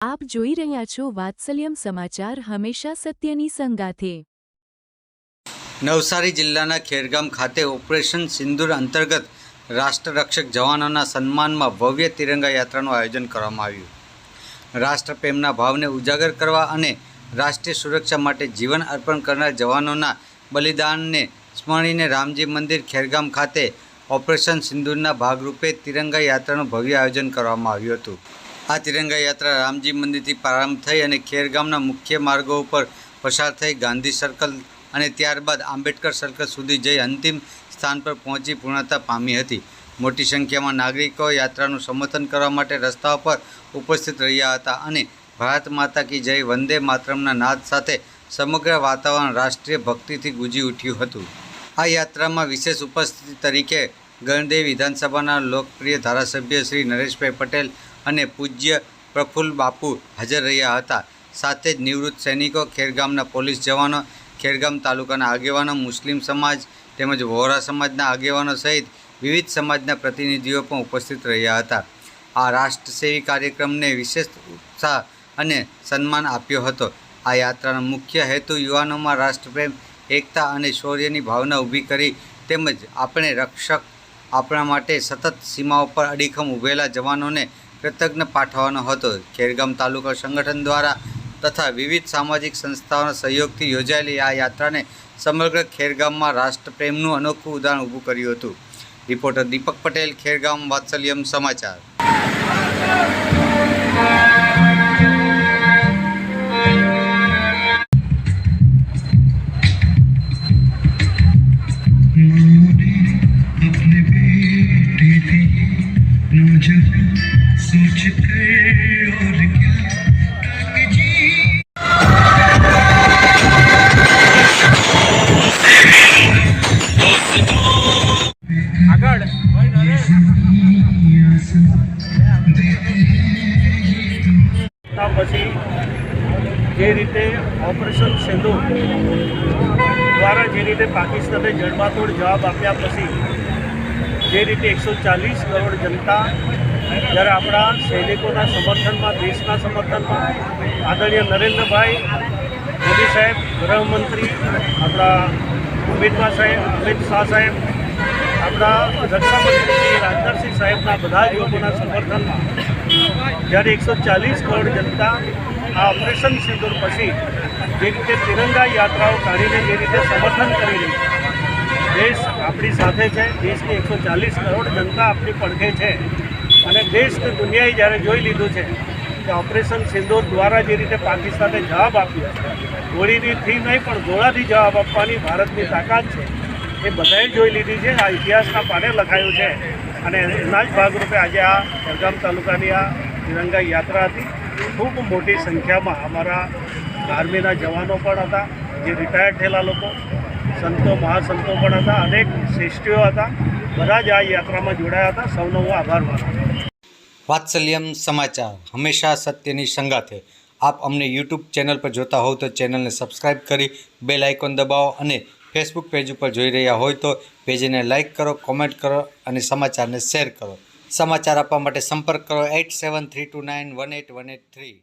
આપ જોઈ રહ્યા છો વાત્સલ્યમ સમાચાર હંમેશા સત્યની સંગાથે. નવસારી જિલ્લાના ખેરગામ ખાતે ઓપરેશન સિંદૂર અંતર્ગત રાષ્ટ્રરક્ષક જવાનોના સન્માનમાં ભવ્ય તિરંગા યાત્રાનું આયોજન કરવામાં આવ્યું. રાષ્ટ્રપ્રેમના ભાવને ઉજાગર કરવા અને રાષ્ટ્રીય સુરક્ષા માટે જીવન અર્પણ કરનાર જવાનોના બલિદાનને સ્મરણીને રામજી મંદિર ખેરગામ ખાતે ઓપરેશન સિંદૂરના ભાગરૂપે તિરંગા યાત્રાનું ભવ્ય આયોજન કરવામાં આવ્યું હતું. આ તિરંગા યાત્રા રામજી મંદિરથી પ્રારંભ થઈ અને ખેરગામના મુખ્ય માર્ગો ઉપર પસાર થઈ ગાંધી સર્કલ અને ત્યારબાદ આંબેડકર સર્કલ સુધી જઈ અંતિમ સ્થાન પર પહોંચી પૂર્ણતા પામી હતી. મોટી સંખ્યામાં નાગરિકો યાત્રાનું સમર્થન કરવા માટે રસ્તાઓ પર ઉપસ્થિત રહ્યા હતા અને ભારત માતા કી જય વંદે માતરમના નાદ સાથે સમગ્ર વાતાવરણ રાષ્ટ્રીય ભક્તિથી ગુંજી ઉઠ્યું હતું. આ યાત્રામાં વિશેષ ઉપસ્થિતિ તરીકે ગણદેવ વિધાનસભાના લોકપ્રિય ધારાસભ્ય શ્રી નરેશભાઈ પટેલ અને પૂજ્ય પ્રફુલ્લ બાપુ હાજર રહ્યા હતા. સાથે જ નિવૃત્ત સૈનિકો, ખેરગામના પોલીસ જવાનો, ખેરગામ તાલુકાના આગેવાનો, મુસ્લિમ સમાજ તેમજ વોરા સમાજના આગેવાનો સહિત વિવિધ સમાજના પ્રતિનિધિઓ પણ ઉપસ્થિત રહ્યા હતા. આ રાષ્ટ્રસેવી કાર્યક્રમને વિશેષ ઉત્સાહ અને સન્માન આપ્યો હતો. આ યાત્રાનો મુખ્ય હેતુ યુવાનોમાં રાષ્ટ્રપ્રેમ, એકતા અને શૌર્યની ભાવના ઊભી કરી તેમજ આપણે રક્ષક આપણા માટે સતત સીમાઓ પર અડીખમ ઊભેલા જવાનોને કૃતજ્ઞ પાઠવવાનો હતો. ખેરગામ તાલુકા સંગઠન દ્વારા તથા વિવિધ સામાજિક સંસ્થાઓના સહયોગથી યોજાયેલી આ યાત્રાને સમગ્ર ખેરગામમાં રાષ્ટ્રપ્રેમનું અનોખું ઉદાહરણ ઊભું કર્યું હતું. રિપોર્ટર દીપક પટેલ, ખેરગામ વાત્સલ્યમ સમાચાર. પછી જે રીતે ઓપરેશન સિંધુ દ્વારા જે રીતે પાકિસ્તાને જડબાતોડ જવાબ આપ્યા પછી જે રીતે એકસો ચાલીસ કરોડ જનતા જ્યારે આપણા સૈનિકોના સમર્થનમાં, દેશના સમર્થનમાં, આદરણીય નરેન્દ્રભાઈ મોદી સાહેબ, ગૃહમંત્રી, આપણા અમિતભાઈ સાહેબ, અમિત શાહ સાહેબ, આપણા રક્ષામંત્રી શ્રી રાજનાથસિંહ સાહેબના બધા જ લોકોના સમર્થનમાં જ્યારે એકસો ચાલીસ કરોડ જનતા આ ઓપરેશન સિંદૂર પછી જે રીતે તિરંગા યાત્રાઓ કાઢીને જે રીતે સમર્થન કરી રહી દેશ આપણી સાથે છે. દેશની એકસો ચાલીસ કરોડ જનતા આપણી પડખે છે. અને દેશ કે દુનિયાએ જ્યારે જોઈ લીધું છે કે ઓપરેશન સિંદૂર દ્વારા જે રીતે પાકિસ્તાને જવાબ આપ્યો ગોળીથી નહીં, પણ ગોળાથી જવાબ આપવાની ભારતની તાકાત છે, એ બધાએ જોઈ લીધી છે. આ ઇતિહાસના પાને લખાયું છે. અને એના જ ભાગરૂપે આજે આ ખેરગામ તાલુકાની આ તિરંગા યાત્રા હતી. ખૂબ મોટી સંખ્યામાં અમારા આર્મીના જવાનો પણ હતા, જે રિટાયર્ડ થયેલા લોકો. સંતો, મહાસંતો પણ હતા, અનેક શ્રેષ્ઠીઓ હતા. બધા જ આ યાત્રામાં જોડાયા હતા. સૌનો હું આભાર માનું વાત્સલ્યમ સમાચાર હંમેશા સત્યની સંગાથે. આપ અમને યુટ્યુબ ચેનલ પર જોતા હોવ તો ચેનલને સબસ્ક્રાઈબ કરી, બેલ આઇકોન દબાવો અને ફેસબુક પેજ ઉપર જોઈ રહ્યા હોય તો પેજને લાઇક કરો, કોમેન્ટ કરો અને સમાચારને શેર કરો. સમાચાર આપવા માટે સંપર્ક કરો at seven three two nine one at one at three.